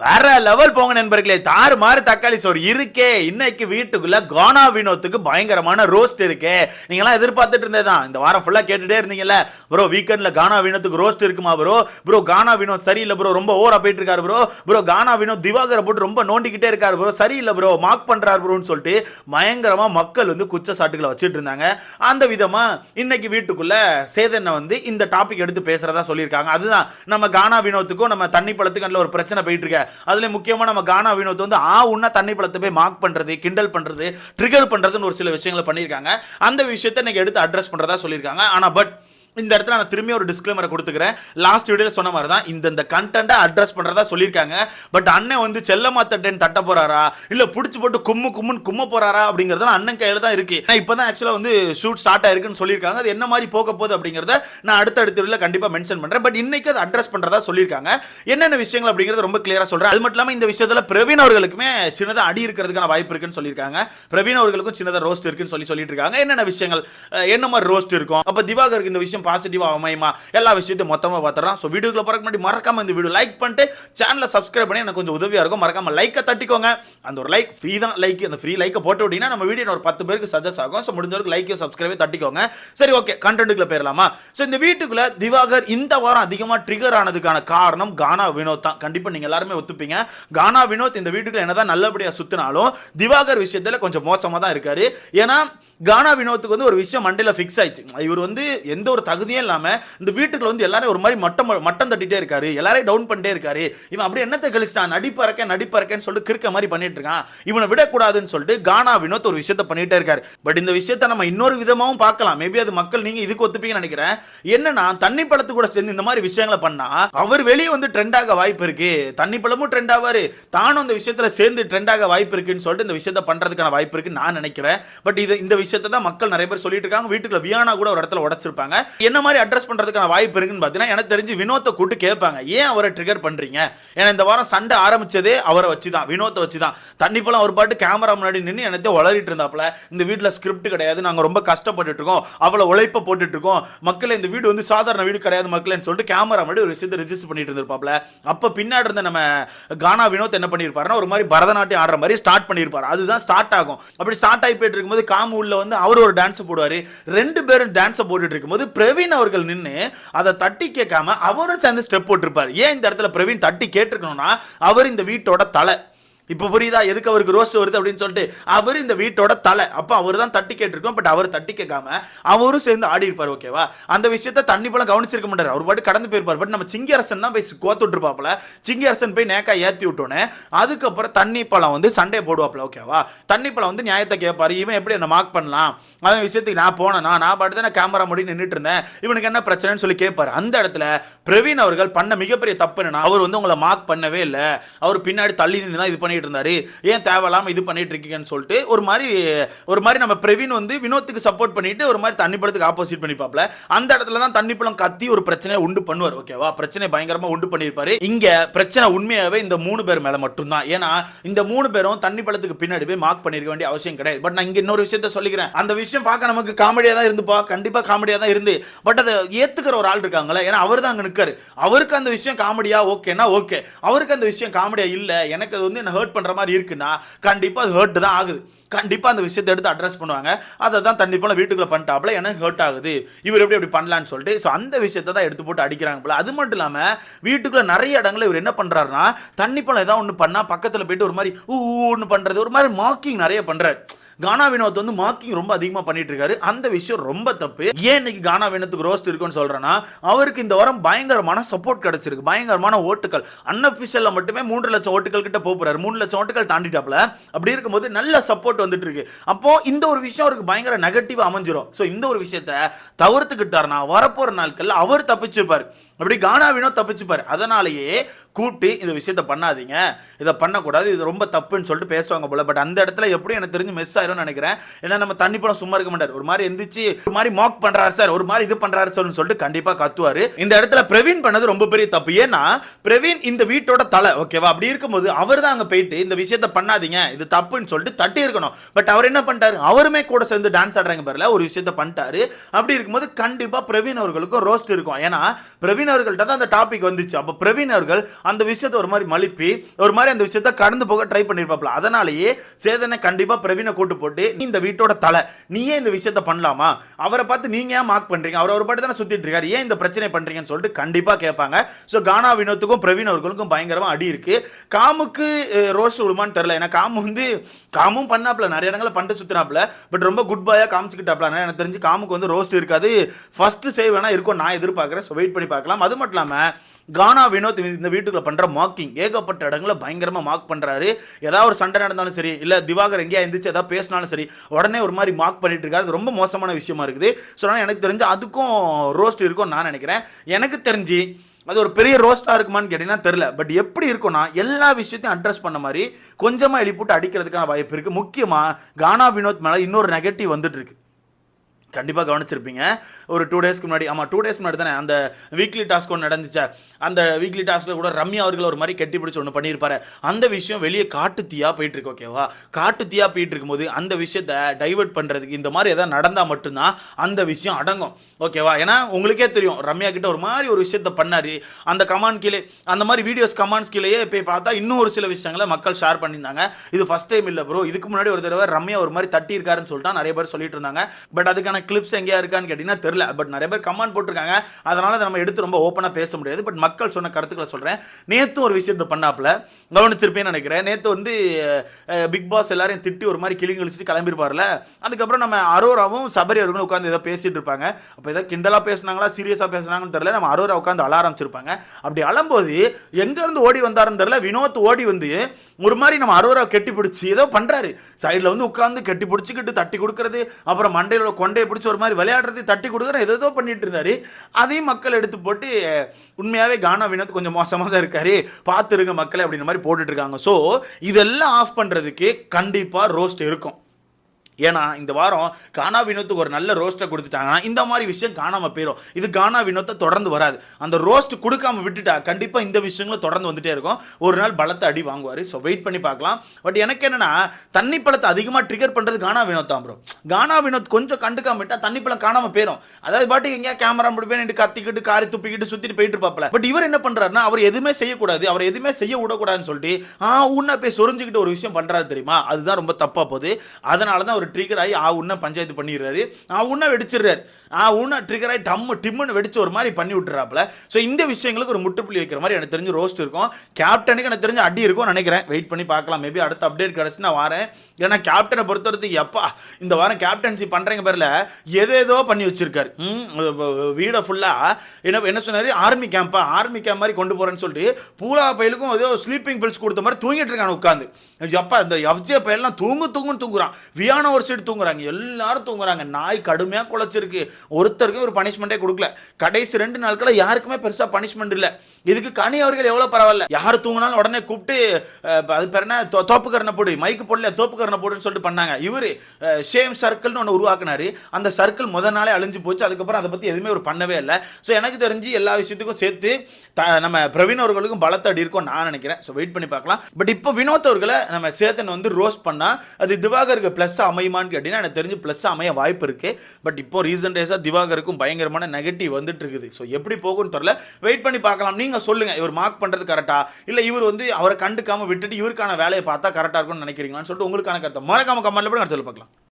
வேற லெவல் போங்க நண்பர்களே. தாறு மாறு தக்காளி சோறு இருக்கே. இன்னைக்கு வீட்டுக்குள்ள கானா வினோத்துக்கு பயங்கரமான ரோஸ்ட் இருக்கே. நீங்களாம் எதிர்பார்த்துட்டு இருந்தேதான் இந்த வாரம் ஃபுல்லா கேட்டுட்டே இருந்தீங்கல்ல. ப்ரோ வீக்கெண்ட்ல கானா வினோத்துக்கு ரோஸ்ட் இருக்குமா ப்ரோ ப்ரோ கானா வினோத் சரியில்லை ப்ரோ ரொம்ப ஓவரா போயிட்டு இருக்காரு ப்ரோ ப்ரோ கானா வினோத் திவாகரை போட்டு ரொம்ப நோண்டிக்கிட்டே இருக்காரு ப்ரோ சரியில்லை ப்ரோ மார்க் பண்றாரு ப்ரோன்னு சொல்லிட்டு பயங்கரமா மக்கள் வந்து குற்றச்சாட்டுகளை வச்சுட்டு இருந்தாங்க. அந்த விதமா இன்னைக்கு வீட்டுக்குள்ள சேதனை வந்து இந்த டாபிக் எடுத்து பேசுறதா சொல்லியிருக்காங்க. அதுதான் நம்ம கானா வினோத்துக்கும் நம்ம தண்ணி பழத்துக்கு ஒரு பிரச்சனை போயிட்டு இருக்க. அதுல முக்கியமா நம்ம கானா வினோத் வந்து ஆ உன்னா தண்ணி பழத்தை போய் மார்க் பண்றது கிண்டல் பண்றது ட்ரிகர் பண்றதுன்னு ஒரு சில விஷயங்களை பண்ணியிருக்காங்க. அந்த விஷயத்தை இன்னைக்கு எடுத்து அட்ரஸ் பண்றதா சொல்லியிருக்காங்க. ஆனா பட் இந்த இடத்துல நான் திரும்பி ஒரு டிஸ்க்ளைமரை கொடுத்துக்கிறேன். லாஸ்ட் வீடியோவில் சொன்ன மாதிரி தான் இந்த இந்த கண்டென்ட்டை அட்ரஸ் பண்ணுறதா சொல்லியிருக்காங்க. பட் அண்ணன் வந்து செல்லமா தட்ட போகிறாரா இல்லை பிடிச்சி போட்டு கும்மு கும்முன்னு கும்ம போகிறாரா அப்படிங்கிறதுலாம் அண்ணன் கையில் தான் இருக்குது நான் இப்பதான் ஆக்சுவலாக வந்து ஷூட் ஸ்டார்ட் ஆயிருக்குன்னு சொல்லியிருக்காங்க. அது என்ன மாதிரி போக போகுது அப்படிங்கிறத நான் அடுத்த அடுத்த வீடியோவில் கண்டிப்பாக மென்ஷன் பண்ணுறேன் பட் இன்னைக்கு அதை அட்ரஸ் பண்ணுறதா சொல்லியிருக்காங்க. என்னென்ன விஷயங்கள் அப்படிங்கிறத ரொம்ப கிளியராக சொல்கிறேன் அது மட்டும் இல்லாமல் இந்த விஷயத்தில் பிரவீன் அவர்களுக்குமே சின்னதாக அடி இருக்கிறதுக்கான வாய்ப்பு இருக்குன்னு சொல்லியிருக்காங்க. பிரவீன் அவர்களுக்கும் சின்னதாக ரோஸ்ட் இருக்குன்னு சொல்லி சொல்லிட்டு இருக்காங்க. என்னென்ன விஷயங்கள் என்ன மாதிரி ரோஸ்ட் இருக்கும்? அப்போ திவாகருக்கு இந்த விஷயம் பாசிட்டிவாக அமையுமா? எல்லா விஷயத்தையும் மொத்தமாக பார்த்துறோம் ஸோ வீடியோக்குள்ள போகிறக்கு முன்னாடி மறக்காம இந்த வீடியோ லைக் பண்ணிட்டு சேனலை சப்ஸ்கிரைப் பண்ணி எனக்கு கொஞ்சம் உதவியாக இருக்கும். மறக்காம லைக்கை தட்டிக்கோங்க. அந்த ஒரு லைக் ஃப்ரீ தான் லைக் அந்த ஃப்ரீ லைக்கை போட்டு விட்டீங்கன்னா நம்ம வீடியோ ஒரு பத்து பேருக்கு சஜஸ்ட் ஆகும். ஸோ முடிஞ்சவருக்கு லைக்கையும் சப்ஸ்கிரைபே தட்டிக்கோங்க. சரி ஓகே கண்டென்ட்டுக்குள்ள போயிடலாமா ஸோ இந்த வீட்டுக்குள்ள திவாகர் இந்த வாரம் அதிகமாக ட்ரிகர் ஆனதுக்கான காரணம் கானா வினோத் தான். கண்டிப்பாக நீங்கள் எல்லாருமே ஒத்துப்பீங்க. கானா வினோத் இந்த வீட்டுக்குள்ள என்னதான் நல்லபடியாக சுத்தினாலும் திவாகர் விஷயத்தில் கொஞ்சம் மோசமாக தான் இருக்காரு. ஏன்னா கானா வினோத்துக்கு வந்து ஒரு விஷயம் மண்டையில் ஃபிக்ஸ் ஆயிடுச்சு. இவர் வந்து எந்த ஒரு தகுதியும் இல்லாமல் இந்த வீட்டுக்குள்ள வந்து எல்லாரும் ஒரு மாதிரி மட்டம் மட்டம் தட்டிட்டே இருக்காரு. எல்லாரையும் டவுன் பண்ணிட்டே இருக்காரு. இவன் அப்படியே என்னத்தை கழிச்சிட்டான்? நடிப்பறக்க நடிப்பறக்கன்னு சொல்லிட்டு கிறுக்க மாதிரி பண்ணிட்டு இருக்கான். இவனை விடக்கூடாதுன்னு சொல்லிட்டு கானா வினோத் ஒரு விஷயத்த பண்ணிட்டே இருக்காரு. பட் இந்த விஷயத்த நம்ம இன்னொரு விதமாகவும் பார்க்கலாம். மேபி அது மக்கள் நீங்க இதுக்கு ஒத்துப்பீங்கன்னு நினைக்கிறேன். என்னன்னா தண்ணி படத்து கூட சேர்ந்து இந்த மாதிரி விஷயங்களை பண்ணா அவர் வெளியே வந்து ட்ரெண்டாக வாய்ப்பு இருக்கு. தண்ணி பழமும் ட்ரெண்ட் ஆவாரு. தானும் அந்த விஷயத்துல சேர்ந்து ட்ரெண்டாக வாய்ப்பு இருக்குன்னு சொல்லிட்டு இந்த விஷயத்த பண்றதுக்கான வாய்ப்பு இருக்குன்னு நான் நினைக்கிறேன். பட் இது இந்த விஷயத்தை தான் மக்கள் நிறைய பேர் சொல்லிட்டு இருக்காங்க. வீட்டுக்குள்ள வியானா கூட ஒரு இடத்துல உடச்சிருப்பாங்க. என்ன மாதிரி அட்ரஸ் பண்றதுக்கான வாய்ப்பு இருக்குன்னு பார்த்தீங்கன்னா எனக்கு தெரிஞ்சு வினோத்தை கூட்டு கேட்பாங்க. ஏன் அவரை ட்ரிகர் பண்றீங்க? ஏன்னா இந்த வாரம் சண்டை ஆரம்பிச்சதே அவரை வச்சு தான் வினோத்தை வச்சு தான் தண்ணி போல ஒரு பாட்டு கேமரா முன்னாடி நின்று என்னத்தையும் வளரிட்டு இருந்தாப்புல இந்த வீட்டில் ஸ்கிரிப்ட் கிடையாது. நாங்கள் ரொம்ப கஷ்டப்பட்டுட்டு இருக்கோம். அவ்வளோ உழைப்ப போட்டுட்டு இருக்கோம். மக்கள் இந்த வீடு வந்து சாதாரண வீடு கிடையாது மக்களேன்னு சொல்லிட்டு கேமரா முன்னாடி ஒரு விஷயத்தை ரெஜிஸ்டர் பண்ணிட்டு இருந்திருப்பாப்ல அப்போ பின்னாடி இருந்த நம்ம கானா வினோத் என்ன பண்ணியிருப்பாருன்னா ஒரு மாதிரி பரதநாட்டியம் ஆடுற மாதிரி ஸ்டார்ட் பண்ணிருப்பாரு. அதுதான் ஸ்டார்ட் ஆகும். அப்படி ஸ்டார்ட் ஆகி போயிட்டு இருக்கும்போது காமு உள்ள வந்து அவர் ஒரு டான்ஸ் போடுவாரு. ரெண்டு பேரும் டான்ஸை போட்டுட்டு இருக்கும்போது பிரவீன் அவர்கள் நின்று அதை தட்டி கேட்காம அவரும் சேர்ந்து ஸ்டெப் போட்டிருப்பார். ஏன் இந்த இடத்துல பிரவீன் தட்டி கேட்டிருக்கணும்னா அவர் இந்த வீட்டோட தலை. இப்போ புரியுதா? எதுக்கு அவருக்கு ரோஸ்ட் வருது அப்படின்னு சொல்லிட்டு அவர் இந்த வீட்டோட தலை. அப்போ அவர் தான் தட்டி கேட்டிருக்கோம் பட் அவர் தட்டி கேட்காம அவரும் சேர்ந்து ஆடி இருப்பார் ஓகேவா அந்த விஷயத்த தண்ணி பழம் கவனிச்சிருக்க மாட்டார். அவர் பாட்டு கடந்து போயிருப்பார். பட் நம்ம சிங்கரசன் தான் போய் கோத்து விட்டுருப்பாப்புல. சிங்கரசன் போய் நேக்கா ஏற்றி விட்டோன்னே அதுக்கப்புறம் தண்ணி பழம் வந்து சண்டே போடுவாப்புல ஓகேவா தண்ணி பழம் வந்து நியாயத்தை கேட்பாரு. இவன் எப்படி என்ன மார்க் பண்ணலாம்? அவன் விஷயத்துக்கு நான் போனேனா? நான் பாட்டு தான் கேமரா முடி நின்றுட்டு இருந்தேன். இவனுக்கு என்ன பிரச்சனைன்னு சொல்லி கேட்பாரு. அந்த இடத்துல பிரவீன் அவர்கள் பண்ண மிகப்பெரிய தப்பு என்னன்னா அவர் வந்து உங்களை மார்க் பண்ணவே இல்லை. அவர் பின்னாடி தள்ளி நின்று தான் இது பண்ணிட்டு இருந்தாரு. ஏன் தேவையில்லாம இது பண்ணிட்டு இருக்கீங்கன்னு சொல்லிட்டு ஒரு மாதிரி ஒரு மாதிரி நம்ம பிரவீன் வந்து வினோத்துக்கு சப்போர்ட் பண்ணிட்டு ஒரு மாதிரி தண்ணி படத்துக்கு ஆப்போசிட் பண்ணிப்பாப்ல. அந்த இடத்துல தான் தண்ணி பழம் கத்தி ஒரு பிரச்சனையை உண்டு பண்ணுவார். ஓகேவா பிரச்சனை பயங்கரமா உண்டு பண்ணியிருப்பாரு இங்க பிரச்சனை உண்மையாவே இந்த மூணு பேர் மேல மட்டும்தான். ஏன்னா இந்த மூணு பேரும் தண்ணி பழத்துக்கு பின்னாடி போய் மார்க் பண்ணிருக்க வேண்டிய அவசியம் கிடையாது. பட் நான் இங்க இன்னொரு விஷயத்த சொல்லிக்கிறேன். அந்த விஷயம் பார்க்க நமக்கு காமெடியா தான் இருந்துப்பா. கண்டிப்பா காமெடியா தான் இருந்து. பட் அதை ஏத்துக்கிற ஒரு ஆள் இருக்காங்களே ஏன்னா அவர் தான் அங்க நிற்காரு அவருக்கு அந்த விஷயம் காமெடியா ஓகேனா ஓகே அவருக்கு அந்த விஷயம் காமெடியா இல்ல. எனக்கு அது வந்து என்ன ஹர்ட் பண்ற மாதிரி இருக்குன்னா கண்டிப்பாக அது ஹர்ட் தான் ஆகுது. கண்டிப்பாக அந்த விஷயத்தை எடுத்து அட்ரஸ் பண்ணுவாங்க. அதை தான் தண்ணி வீட்டுக்குள்ளே பண்ணிட்டாப்புல பண்ணிட்டாப்ல எனக்கு ஹர்ட் ஆகுது. இவர் எப்படி எப்படி பண்ணலான்னு சொல்லிட்டு ஸோ அந்த விஷயத்தை தான் எடுத்து போட்டு அடிக்கிறாங்க போல. அது மட்டும் இல்லாமல் வீட்டுக்குள்ள நிறைய இடங்களில் இவர் என்ன பண்ணுறாருன்னா தண்ணி பழம் ஏதாவது ஒன்று பண்ணா பக்கத்தில் போயிட்டு ஒரு மாதிரி ஊ ஒன்று பண்ணுறது ஒரு மாதிரி மார்க்கிங் நிறைய பண்ணுறாரு கானா வினோத் வந்து மார்க்கிங் ரொம்ப அதிகமாக பண்ணிட்டு இருக்காரு அந்த விஷயம் ரொம்ப தப்பு. ஏன் இன்னைக்கு கானா வினோத்துக்கு ரோஸ்ட் இருக்குன்னு சொல்கிறேன்னா அவருக்கு இந்த வாரம் பயங்கரமான சப்போர்ட் கிடைச்சிருக்கு. பயங்கரமான ஓட்டுகள் அன்அஃபிஷியலில் மட்டுமே மூன்று லட்சம் ஓட்டுகள் கிட்ட போக மூணு லட்சம் ஓட்டுகள் தாண்டிட்டாப்ல அப்படி இருக்கும்போது நல்ல சப்போர்ட் வந்துட்டு இருக்கு அப்போ இந்த ஒரு விஷயம் அவருக்கு பயங்கர நெகட்டிவ் அமைஞ்சிரும். ஸோ இந்த ஒரு விஷயத்த தவிர்த்துக்கிட்டாருன்னா வரப்போற நாட்கள்ல அவர் தப்பிச்சிருப்பார். அப்படி கானா வினோத் தப்பிச்சுப்பார் அதனாலேயே கூட்டி இந்த விஷயத்த பண்ணாதீங்க. இதை பண்ணக்கூடாது. இது ரொம்ப தப்புன்னு சொல்லிட்டு பேசுவாங்க போல. பட் அந்த இடத்துல எப்படி எனக்கு தெரிஞ்சு மிஸ் ஆயிரும்னு நினைக்கிறேன். ஏன்னா நம்ம தண்ணி படம் சும்மா இருக்க மாட்டார். ஒரு மாதிரி எந்திரிச்சு ஒரு மாதிரி மாக் பண்றாரு சார் ஒரு மாதிரி இது பண்றாரு சார்னு சொல்லிட்டு கண்டிப்பா கத்துவாரு. இந்த இடத்துல பிரவீன் பண்ணது ரொம்ப பெரிய தப்பு. ஏன்னா பிரவீன் இந்த வீட்டோட தலை ஓகேவா அப்படி இருக்கும்போது அவர் தான் அங்க போயிட்டு இந்த விஷயத்த பண்ணாதீங்க. இது தப்புன்னு சொல்லிட்டு தட்டி இருக்கணும். பட் அவர் என்ன பண்ணிட்டாரு? அவருமே கூட சேர்ந்து டான்ஸ் ஆடுறாங்க பாருல. ஒரு விஷயத்த பண்ணிட்டாரு. அப்படி இருக்கும்போது கண்டிப்பா பிரவீன் அவர்களுக்கும் ரோஸ்ட் இருக்கும். ஏன்னா பிரவீன் பிரவீன் அவர்கள்ட்ட தான் அந்த டாபிக் வந்துச்சு. அப்போ பிரவீன் அவர்கள் அந்த விஷயத்தை ஒரு மாதிரி மலிப்பி ஒரு மாதிரி அந்த விஷயத்த கடந்து போக ட்ரை பண்ணியிருப்பாப்ல அதனாலேயே சேதனை கண்டிப்பாக பிரவீனை கூட்டு போட்டு நீ இந்த வீட்டோட தலை நீயே இந்த விஷயத்த பண்ணலாமா? அவரை பார்த்து நீங்க ஏன் மார்க் பண்ணுறீங்க அவர் ஒரு பாட்டு தானே சுற்றிட்டு இருக்காரு. ஏன் இந்த பிரச்சனை பண்ணுறீங்கன்னு சொல்லிட்டு கண்டிப்பாக கேட்பாங்க. ஸோ கானா வினோத்துக்கும் பிரவீன் அவர்களுக்கும் பயங்கரமாக அடி இருக்கு. காமுக்கு ரோஸ்ட் விடுமான்னு தெரியல. ஏன்னா காமு வந்து காமும் பண்ணாப்ல நிறைய இடங்களில் பண்ணிட்டு சுற்றினாப்ல பட் ரொம்ப குட் பாயாக காமிச்சுக்கிட்டாப்ல எனக்கு தெரிஞ்சு காமுக்கு வந்து ரோஸ்ட் இருக்காது. ஃபர்ஸ்ட் சேவ் வேணா இருக்கும். நான் எதிர்பார்க்குறேன். ஸோ வெயிட் பண்ணி பார்க்கலாம். அது மட்டும் இல்லாமல் கானா வினோத் இந்த வீட்டு வீட்டுக்குள்ள பண்ற மாக்கிங் ஏகப்பட்ட இடங்களை பயங்கரமாக மார்க் பண்றாரு. ஏதாவது ஒரு சண்டை நடந்தாலும் சரி இல்லை திவாகர் எங்கேயா இருந்துச்சு ஏதாவது பேசினாலும் சரி உடனே ஒரு மாதிரி மார்க் பண்ணிட்டு இருக்காரு. ரொம்ப மோசமான விஷயமா இருக்குது. ஸோ எனக்கு தெரிஞ்சு அதுக்கும் ரோஸ்ட் இருக்கும்னு நான் நினைக்கிறேன். எனக்கு தெரிஞ்சு அது ஒரு பெரிய ரோஸ்ட்டாக இருக்குமான்னு கேட்டிங்கன்னா தெரில பட் எப்படி இருக்கும்னா எல்லா விஷயத்தையும் அட்ரஸ் பண்ண மாதிரி கொஞ்சமாக எழுப்பிட்டு அடிக்கிறதுக்கான வாய்ப்பு இருக்குது முக்கியமா கானா வினோத் மேலே இன்னொரு நெகட்டிவ் வந்துட்டு இருக்கு. கண்டிப்பாக கவனிச்சிருப்பீங்க. ஒரு டூ டேஸ்க்கு முன்னாடி ஆமாம் டூ டேஸ் முன்னாடி தானே அந்த வீக்லி டாஸ்க் ஒன்று நடந்துச்சா? அந்த வீக்லி டாஸ்க்கில் கூட ரம்யா அவர்கள் ஒரு மாதிரி கெட்டி பிடிச்சி ஒன்று பண்ணியிருப்பாரு. அந்த விஷயம் வெளியே காட்டு போயிட்டுருக்கு ஓகேவா காட்டு தீயா போயிட்டு இருக்கும்போது அந்த விஷயத்தை டைவர்ட் பண்ணுறதுக்கு இந்த மாதிரி எதாவது நடந்தால் மட்டும்தான் அந்த விஷயம் அடங்கும் ஓகேவா ஏன்னா உங்களுக்கே தெரியும் ரம்யா கிட்ட ஒரு மாதிரி ஒரு விஷயத்த பண்ணார். அந்த கமாண்ட் கீழே அந்த மாதிரி வீடியோஸ் கமாண்ட்ஸ் கீழேயே போய் பார்த்தா இன்னும் ஒரு சில விஷயங்களை மக்கள் ஷேர் பண்ணியிருந்தாங்க. இது ஃபஸ்ட் டைம் இல்லை ப்ரோ இதுக்கு முன்னாடி ஒரு தடவை ரம்யா ஒரு மாதிரி தட்டி இருக்காருன்னு சொல்லிட்டு நிறைய பேர் சொல்லிட்டு இருந்தாங்க. பட் அதுக்கான கிளிப்ஸ் எங்கேயா இருக்கான்னு கேட்டிங்கன்னா தெரியல. பட் நிறைய பேர் கமெண்ட் போட்டிருக்காங்க. அதனால் அதை நம்ம எடுத்து ரொம்ப ஓப்பனாக பேச முடியாது. பட் மக்கள் சொன்ன கருத்துக்களை சொல்கிறேன் நேற்று ஒரு விஷயத்தை பண்ணாப்புல. கவனிச்சிருப்பேன்னு நினைக்கிறேன். நேற்று வந்து பிக் பாஸ் எல்லாரையும் திட்டி ஒரு மாதிரி கிளி கழிச்சிட்டு கிளம்பிருப்பார்ல. அதுக்கப்புறம் நம்ம அரோராவும் சபரி அவர்களும் உட்காந்து ஏதோ பேசிட்டு இருப்பாங்க. அப்போ ஏதோ கிண்டலாக பேசினாங்களா சீரியஸாக பேசுனாங்கன்னு தெரியல. நம்ம அரோரா உட்காந்து அழ ஆரம்பிச்சிருப்பாங்க. அப்படி அழும்போது எங்கேருந்து ஓடி வந்தாருன்னு தெரியல. வினோத் ஓடி வந்து ஒரு மாதிரி நம்ம அரோரா கெட்டி பிடிச்சி ஏதோ பண்ணுறாரு சைடில் வந்து உட்காந்து கெட்டி பிடிச்சிக்கிட்டு தட்டி கொடுக்கறது. அப்புறம் மண்டையில் கொண்டையை பிடிச்சி ஒரு மாதிரி விளையாடுறது தட்டி கொடுக்குற ஏதோ பண்ணிட்டு இருந்தாரு. அதையும் மக்கள் எடுத்து போட்டு உண்மையாகவே கானா வினோத் கொஞ்சம் மோசமாக தான் இருக்காரு. பார்த்துருங்க மக்களை அப்படின்ற மாதிரி போட்டுட்ருக்காங்க ஸோ இதெல்லாம் ஆஃப் பண்ணுறதுக்கு கண்டிப்பாக ரோஸ்ட் இருக்கும். ஏன்னா இந்த வாரம் கானா வினோத்துக்கு ஒரு நல்ல ரோஸ்ட்டை கொடுத்துட்டாங்கன்னா இந்த மாதிரி விஷயம் காணாமல் போயிடும் இது கானா வினோத்தை தொடர்ந்து வராது. அந்த ரோஸ்ட் கொடுக்காம விட்டுட்டா கண்டிப்பாக இந்த விஷயங்களும் தொடர்ந்து வந்துட்டே இருக்கும். ஒரு நாள் பலத்தை அடி வாங்குவார். ஸோ வெயிட் பண்ணி பார்க்கலாம். பட் எனக்கு என்னென்னா தண்ணி பழத்தை அதிகமாக ட்ரிகர் பண்ணுறது கானா வினோத் தான் ப்ரோ கானா வினோத் கொஞ்சம் கண்டுக்காம விட்டால் தண்ணி பழம் காணாமல் போயிடும் அதாவது பாட்டு எங்கேயா கேமரா முடிப்பேன் கத்திக்கிட்டு காரி துப்பிக்கிட்டு சுற்றிட்டு போயிட்டு இருப்பாப்ல பட் இவர் என்ன பண்ணுறாருன்னா அவர் எதுவுமே செய்யக்கூடாது. அவர் எதுவுமே செய்ய விடக்கூடாதுன்னு சொல்லிட்டு ஆ உன்ன போய் சொரிஞ்சுக்கிட்டு ஒரு விஷயம் பண்ணுறாரு தெரியுமா? அதுதான் ரொம்ப தப்பாக போகுது. அதனால தான் அவர் ட்ரிகர் ஆகி ஆ உன்ன பஞ்சாயத்து பண்ணிடுறாரு. ஆ உன்ன வெடிச்சிடுறாரு. ஆ உன்ன ட்ரிகர் ஆகி டம்மு டிம்முன்னு வெடிச்சு ஒரு மாதிரி பண்ணி விட்டுறாப்புல. ஸோ இந்த விஷயங்களுக்கு ஒரு முற்றுப்புள்ளி வைக்கிற மாதிரி எனக்கு தெரிஞ்சு ரோஸ்ட் இருக்கும். கேப்டனுக்கு எனக்கு தெரிஞ்சு அடி இருக்கும் நினைக்கிறேன். வெயிட் பண்ணி பார்க்கலாம். மேபி அடுத்த அப்டேட் கிடச்சி நான் வரேன். ஏன்னா கேப்டனை பொறுத்தவரைக்கும் எப்பா இந்த வாரம் கேப்டன்சி பண்ணுறங்க பேரில் எதேதோ பண்ணி வச்சிருக்காரு. வீடை ஃபுல்லாக என்ன என்ன சொன்னார்? ஆர்மி கேம்பா ஆர்மி கேம்ப் மாதிரி கொண்டு போகிறேன்னு சொல்லிட்டு பூலா பயிலுக்கும் ஏதோ ஸ்லீப்பிங் பில்ஸ் கொடுத்த மாதிரி தூங்கிட்டு இருக்கான் உட்காந்து எப்பா இந்த எஃப்ஜே பயிலெலாம் தூங்கு தூங்குன்னு தூங்குறான். வியானோ ஒரு சைடு தூங்குறாங்க. எல்லாரும் தூங்குறாங்க. நாய் கடுமையாக குலைச்சிருக்கு ஒருத்தருக்கும் ஒரு பனிஷ்மெண்ட்டே கொடுக்கல. கடைசி ரெண்டு நாட்களில் யாருக்குமே பெருசாக பனிஷ்மெண்ட் இல்லை. இதுக்கு கனி அவர்கள் எவ்வளோ பரவாயில்ல. யார் தூங்கினாலும் உடனே கூப்பிட்டு அது பேர் என்ன? தோ- தோப்புக்கரணை போடு. மைக்கு போடல தோப்புக்கரணை போடுன்னு சொல்லிட்டு பண்ணாங்க. இவர் ஷேம் சர்க்கிள்னு ஒன்று உருவாக்குனாரு. அந்த சர்க்கிள் முத நாளே அழிஞ்சு போச்சு. அதுக்கப்புறம் அதை பற்றி எதுவுமே ஒரு பண்ணவே இல்லை. ஸோ எனக்கு தெரிஞ்சு எல்லா விஷயத்துக்கும் சேர்த்து த நம்ம பிரவீன் அவர்களுக்கும் பலத்த அடி இருக்கும் நான் நினைக்கிறேன். ஸோ வெயிட் பண்ணி பார்க்கலாம். பட் இப்போ வினோத் அவர்களை நம்ம சேத்தன் வந்து ரோஸ்ட் பண்ணால் அது திவாகருக்கு ப்ளஸ் அமையுமான்னு கேட்டிங்கன்னா எனக்கு தெரிஞ்சு ப்ளஸ் அமைய வாய்ப்பு இருக்குது பட் இப்போ ரீசன்ட் டேஸாக திவாகருக்கும் பயங்கரமான நெகட்டிவ் வந்துட்டு இருக்குது. ஸோ எப்படி போகும்னு தெரில வெயிட் பண்ணி பார்க்கலாம். நீங்கள் சொல்லுங்கள் இவர் மார்க் பண்ணுறது கரெக்டா இல்லை இவர் வந்து அவரை கண்டுக்காம விட்டுட்டு இவருக்கான வேலையை பார்த்தா கரெக்டாக இருக்கும்னு நினைக்கிறீங்களான்னு சொல்லிட்டு உங்களுக்கான கருத்தை மறக்காம கமெண்ட்டில் கூட நான் சொல்லி பார்க்கலாம்.